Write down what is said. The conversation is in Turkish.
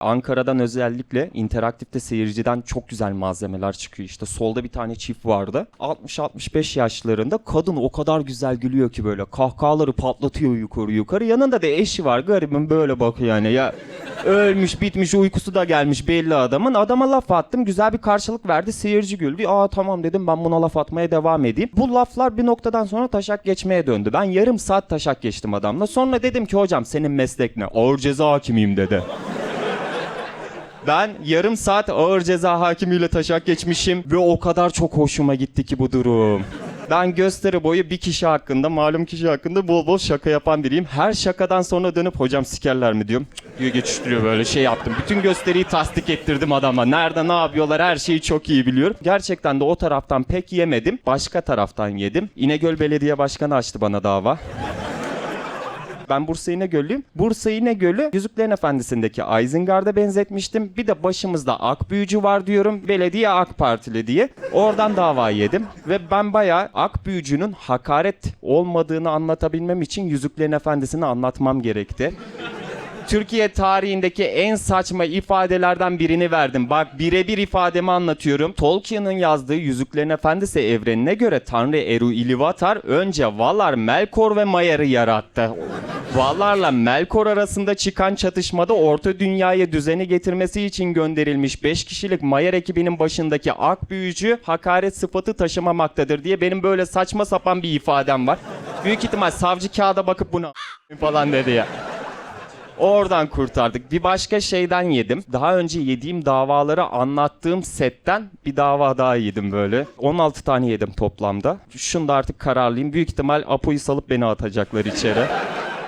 Ankara'dan özellikle interaktifte seyirciden çok güzel malzemeler çıkıyor. İşte solda bir tane çift vardı. 60-65 yaşlarında kadın o kadar güzel gülüyor ki böyle kahkahaları patlatıyor yukarı yukarı. Yanında da eşi var garibim böyle bakıyor yani ya ölmüş bitmiş uykusu da gelmiş belli adamın. Adama laf attım güzel bir karşılık verdi seyirci güldü. Aa tamam dedim ben buna laf atmaya devam edeyim. Bu laflar bir noktadan sonra taşak geçmeye döndü. Ben yarım saat taşak geçtim adamla. Sonra dedim ki hocam senin meslek ne? Ağır ceza hakimiyim dedi. Ben yarım saat ağır ceza hakimiyle taşak geçmişim ve o kadar çok hoşuma gitti ki bu durum. Ben gösteri boyu bir kişi hakkında, malum kişi hakkında bol bol şaka yapan biriyim. Her şakadan sonra dönüp hocam sikerler mi diyorum. Diyor geçiştiriyor böyle şey yaptım. Bütün gösteriyi tasdik ettirdim adama. Nerede ne yapıyorlar her şeyi çok iyi biliyorum. Gerçekten de o taraftan pek yemedim. Başka taraftan yedim. İnegöl Belediye Başkanı açtı bana dava. Ben Bursa İnegöllüyüm. Bursa İnegöl'ü Yüzüklerin Efendisi'ndeki Isengard'a benzetmiştim. Bir de başımızda ak büyücü var diyorum. Belediye AK Partili diye. Oradan dava yedim. Ve ben bayağı ak büyücünün hakaret olmadığını anlatabilmem için Yüzüklerin Efendisi'ni anlatmam gerekti. Türkiye tarihindeki en saçma ifadelerden birini verdim. Bak birebir ifademi anlatıyorum. Tolkien'in yazdığı Yüzüklerin Efendisi evrenine göre Tanrı Eru Ilúvatar önce Valar, Melkor ve Mayar'ı yarattı. Valar'la Melkor arasında çıkan çatışmada Orta Dünya'ya düzeni getirmesi için gönderilmiş 5 kişilik Mayar ekibinin başındaki ak büyücü hakaret sıfatı taşımamaktadır diye benim böyle saçma sapan bir ifadem var. Büyük ihtimal savcı kağıda bakıp bunu falan dedi ya. Oradan kurtardık. Bir başka şeyden yedim. Daha önce yediğim davaları anlattığım setten bir dava daha yedim böyle. 16 tane yedim toplamda. Şunda artık kararlıyım. Büyük ihtimal Apo'yu salıp beni atacaklar içeri.